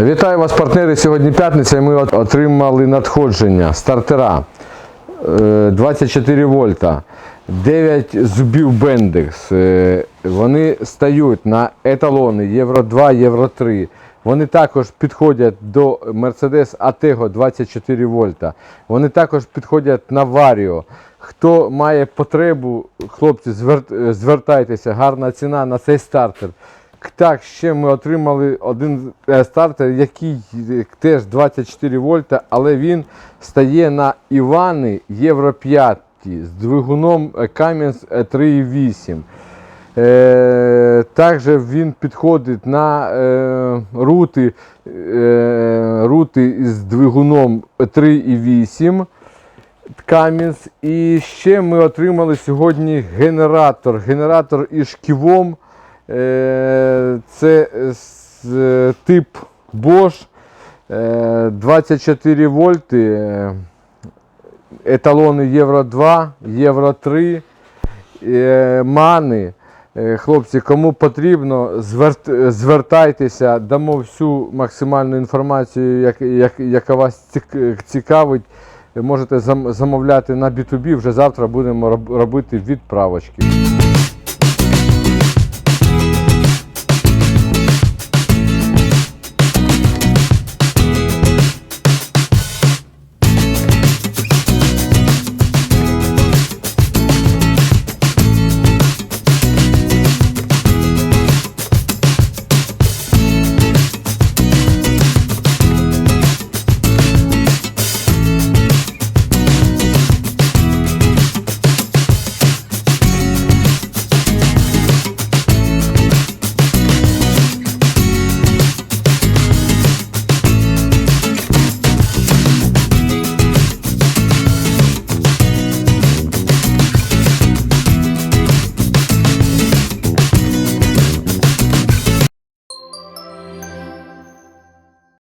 Вітаю вас, партнери. Сьогодні п'ятниця і ми отримали надходження стартера е, 24 вольта, 9 зубів Bendix. Е, Вони стають на еталони Євро 2, Євро 3. Вони також підходять до Mercedes Atego 24 вольта. Вони також підходять на Vario. Хто має потребу, хлопці, звертайтеся, гарна ціна на цей стартер. Так, ще ми отримали один е, стартер, який е, теж 24 вольта, але він стає на Івани Євро 5 з двигуном е, Cummins е, 3.8. Е, також він підходить на рути, рути з двигуном 3.8. Cummins. І ще ми отримали сьогодні генератор. Генератор із шківом. Е, Це е, тип Bosch. Е, 24 вольти. е, Еталони Євро 2, Євро 3, е, мани. Хлопці, кому потрібно, звер- звертайтеся, дамо всю максимальну інформацію, як, як, яка вас цікавить. Можете замовляти на B2B, вже завтра будемо роб- робити відправочки.